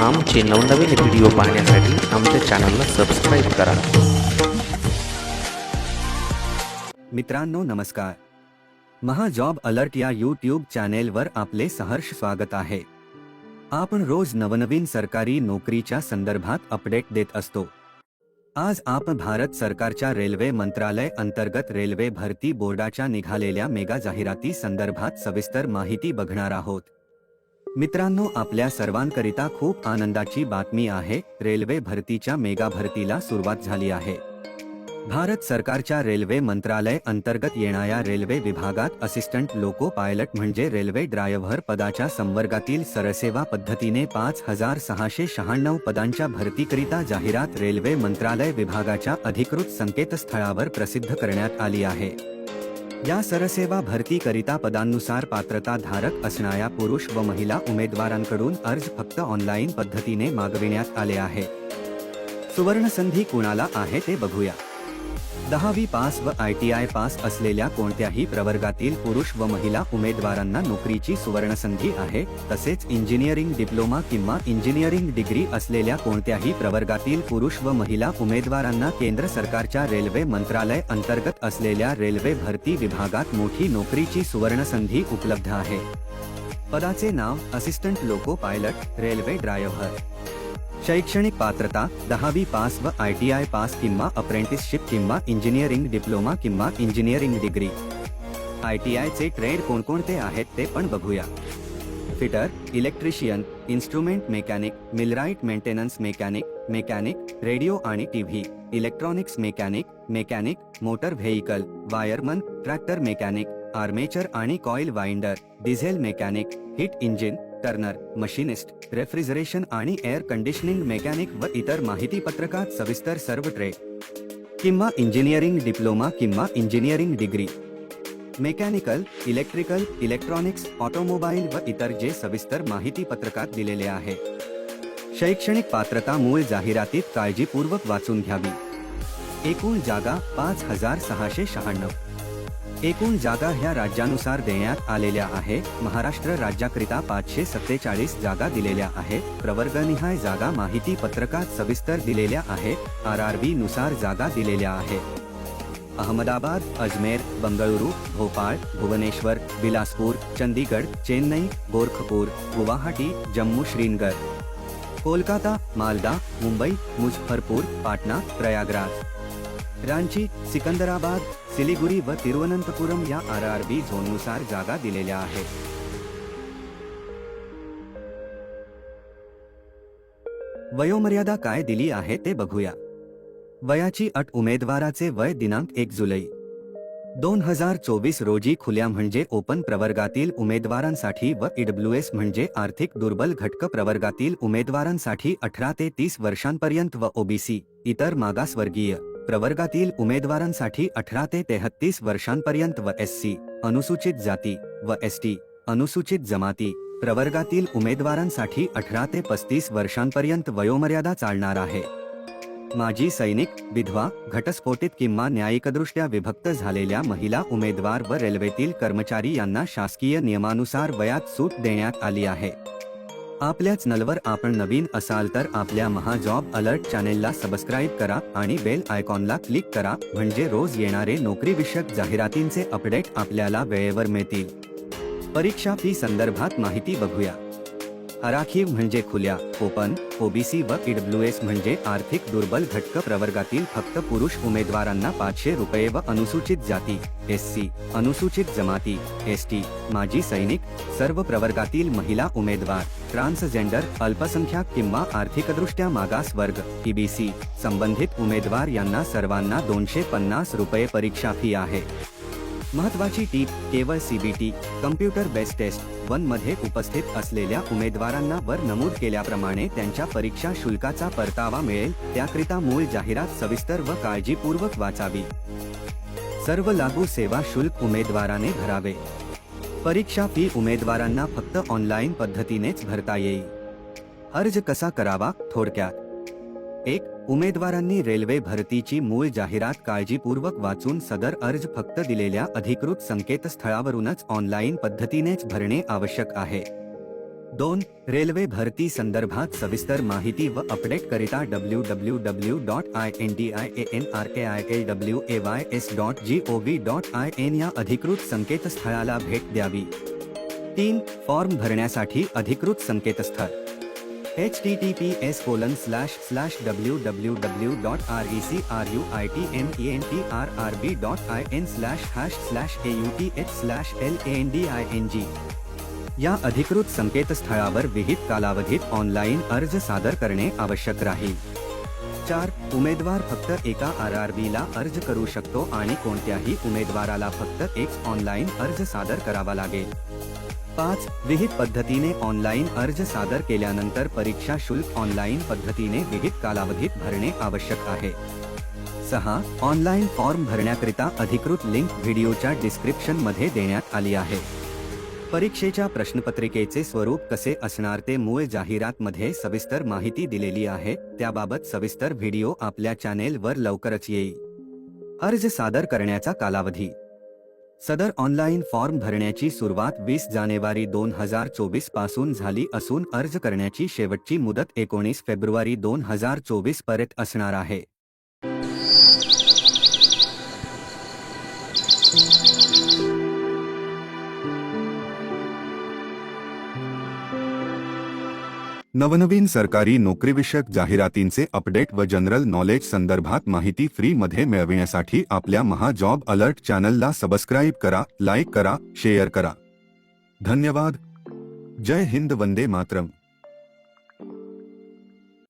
आमचे नवनवीन व्हिडिओ पाहण्यासाठी आमच्या चॅनलला सबस्क्राईब करा. मित्रांनो नमस्कार. महा जॉब अलर्ट या यूट्यूब चॅनेलवर आपले सहर्ष स्वागत आहे. आपण रोज नवनवीन सरकारी नोकरीच्या संदर्भात अपडेट देत असतो. आज आपण भारत सरकारच्या रेल्वे मंत्रालय अंतर्गत रेल्वे भरती बोर्डाच्या निघालेल्या मेगा जाहिराती संदर्भात सविस्तर माहिती बघणार आहोत. मित्रांनो आपल्या सर्वांकरिता खूप आनंदाची बातमी आहे रेल्वे भरतीच्या मेगा भरतीला सुरुवात झाली आहे. भारत सरकारच्या रेल्वे मंत्रालय अंतर्गत येणाऱ्या रेल्वे विभागात असिस्टंट लोको पायलट म्हणजे रेल्वे ड्रायव्हर पदाच्या संवर्गातील सरसेवा पद्धतीने पाच हजार सहाशे शहाण्णव पदांच्या भरतीकरिता जाहिरात रेल्वे मंत्रालय विभागाच्या अधिकृत संकेतस्थळावर प्रसिद्ध करण्यात आली आहे. या सरसेवा भरतीकरिता पदांनुसार पात्रता धारक असणाऱ्या पुरुष व महिला उमेदवारांकडून अर्ज फक्त ऑनलाईन पद्धतीने मागविण्यात आले आहे. सुवर्णसंधी कुणाला आहे ते बघूया. दहावी पास व आय टी आय पास असलेल्या कोणत्याही प्रवर्गातील पुरुष व महिला उमेदवारांना नोकरीची सुवर्णसंधी आहे. तसेच इंजिनिअरिंग डिप्लोमा किंवा इंजिनिअरिंग डिग्री असलेल्या कोणत्याही प्रवर्गातील पुरुष व महिला उमेदवारांना केंद्र सरकारच्या रेल्वे मंत्रालय अंतर्गत असलेल्या रेल्वे भरती विभागात मोठी नोकरीची सुवर्णसंधी उपलब्ध आहे. पदाचे नाव assistant loco pilot railway driver. शैक्षणिक पात्रता दहावी पास व आय टी आय पास किंवा अप्रेंटिसशिप किंवा इंजिनिअरिंग डिप्लोमा किंवा इंजिनिअरिंग डिग्री आय टी आयचे ट्रेड कोणकोणते आहेत ते पण बघूया fitter electrician instrument mechanic millwright maintenance mechanic mechanic radio आणि TV electronics mechanic mechanic motor vehicle wireman tractor mechanic armature आणि coil winder diesel mechanic heat engine turner machinist refrigeration आणि air conditioning mechanic व इतर माहिती पत्रकात सविस्तर सर्व trade किंवा इंजिनिअरिंग डिप्लोमा किंवा engineering degree. Mechanical electrical electronics automobile व इतर जे सविस्तर माहिती पत्रकात दिलेले आहे. शैक्षणिक पात्रता मूळ जाहिरातीत काळजीपूर्वक वाचून घ्यावी. एकूण जागा पाच हजार सहाशे शहाण्णव. एकूण जागा ह्या राज्यानुसार देण्यात आलेल्या आहे. महाराष्ट्र राज्याकरिता पाचशे सत्तेचाळीस जागा दिलेल्या आहेत प्रवर्गनिहाय जागा माहिती पत्रकात सविस्तर दिलेल्या आहेत आर आर बी नुसार जागा दिलेल्या आहेत अहमदाबाद अजमेर बंगळुरू भोपाळ भुवनेश्वर बिलासपूर चंदीगड चेन्नई गोरखपूर गुवाहाटी जम्मू श्रीनगर. कोलकाता मालदा मुंबई मुझफ्फरपूर पाटणा प्रयागराज. रांची सिकंदराबाद सिलिगुरी व तिरुवनंतपुरम या आर आर बी झोननुसार जागा दिलेल्या आहेत. वयोमर्यादा काय दिली आहे ते बघूया. वयाची अट उमेदवाराचे वय दिनांक एक जुलै. दोन हजार चोवीस रोजी खुल्या म्हणजे ओपन प्रवर्गातील उमेदवारांसाठी व ईडब्ल्यूएस म्हणजे आर्थिक दुर्बल घटक प्रवर्गातील उमेदवारांसाठी अठरा ते तीस वर्षांपर्यंत व ओबीसी इतर मागासवर्गीय. प्रवर्गातील उमेदवारांसाठी अठरा ते तेहत्तीस वर्षांपर्यंत व एस सी अनुसूचित जाती व एस टी अनुसूचित जमाती प्रवर्गातील उमेदवारांसाठी अठरा ते पस्तीस वर्षांपर्यंत वयोमर्यादा चालणार आहे. माजी सैनिक विधवा घटस्फोटित किंवा न्यायिकदृष्ट्या विभक्त झालेल्या महिला उमेदवार व रेल्वेतील कर्मचारी यांना शासकीय नियमानुसार वयात सूट देण्यात आली आहे. आपल्याच नलवर आपण नवीन असाल तर आपल्या महाजॉब अलर्ट चॅनेलला सबस्क्राईब करा आणि बेल आयकॉनला क्लिक करा म्हणजे रोज येणारे नोकरीविषयक जाहिरातींचे अपडेट आपल्याला वेळेवर मिळतील. परीक्षा फी संदर्भात माहिती बघूया. आराखीव म्हणजे खुल्या ओपन ओबीसी व ईडब्ल्यूएस म्हणजे आर्थिक दुर्बल घटक प्रवर्गातील फक्त पुरुष उमेदवारांना पाचशे रुपये व अनुसूचित जाती एस सी अनुसूचित जमाती एस टी माजी सैनिक सर्व प्रवर्गातील महिला उमेदवार. ट्रान्सजेंडर अल्पसंख्याक किंवा आर्थिकदृष्ट्या मागास वर्ग ईबीसी संबंधित उमेदवार यांना सर्वांना दोनशे पन्नास रुपये परीक्षा फी आहे. महत्वाची टीप केवळ सीबीटी कम्प्युटर बेस्ड टेस्ट वनमध्ये उपस्थित असलेल्या उमेदवारांना वर नमूद केल्याप्रमाणे त्यांच्या परीक्षा शुल्काचा परतावा मिळेल त्याकरिता मूळ जाहिरात सविस्तर व काळजीपूर्वक वाचावी. सर्व लागू सेवा शुल्क उमेदवाराने भरावे. परीक्षा फी उमेदवारांना फक्त ऑनलाईन पद्धतीनेच भरता येईल. अर्ज कसा करावा? थोडक्यात. एक उमेदवारांनी रेल्वे भरतीची मूळ जाहिरात काळजीपूर्वक वाचून सदर अर्ज फक्त दिलेल्या अधिकृत संकेतस्थळावरूनच ऑनलाईन पद्धतीनेच भरणे आवश्यक आहे. दोन रेल्वे भरती संदर्भात सविस्तर माहिती व अपडेट करिता W W W dot I N D I N R K I L W A Y S dot G O V dot I N या अधिकृत संकेतस्थळाला भेट द्यावी. तीन, फॉर्म भरण्यासाठी अधिकृत संकेतस्थळ. H T T P S colon slash slash W W W dot R E C R U I T M E N T R R B dot I N slash hash slash A U T H slash L A N D I N G या अधिकृत संकेतस्थळावर विहित कालावधीत online अर्ज सादर करणे आवश्यक राहील. चार उमेदवार फक्त एका आर आर बीला अर्ज करू शकतो आणि कोणत्याही उमेदवाराला फक्त एक ऑनलाईन अर्ज सादर करावा लागेल. पाच विहित पद्धतीने ऑनलाईन अर्ज सादर केल्यानंतर परीक्षा शुल्क ऑनलाईन पद्धतीने विहित कालावधीत भरणे आवश्यक आहे. सहा ऑनलाईन फॉर्म भरण्याकरिता अधिकृत लिंक व्हिडिओच्या डिस्क्रिप्शनमध्ये देण्यात आली आहे. परीक्षेच्या प्रश्नपत्रिकेचे स्वरूप कसे असणार ते मूळ जाहिरातमध्ये सविस्तर माहिती दिलेली आहे. त्याबाबत सविस्तर व्हिडिओ आपल्या चॅनेलवर लवकरच येईल. अर्ज सादर करण्याचा कालावधी. सदर ऑनलाईन फॉर्म भरण्याची सुरुवात वीस जानेवारी दोन हजार चोवीसपासून झाली असून अर्ज करण्याची शेवटची मुदत एकोणीस फेब्रुवारी दोन हजार चोवीसपर्यंत असणार आहे. नवनवीन सरकारी नोकरीविषयक जाहिरातींचे अपडेट व जनरल नॉलेज संदर्भात माहिती फ्रीमध्ये मिळविण्यासाठी आपल्या महाजॉब अलर्ट चॅनलला सबस्क्राईब करा लाईक करा शेअर करा. धन्यवाद. जय हिंद वंदे मातरम.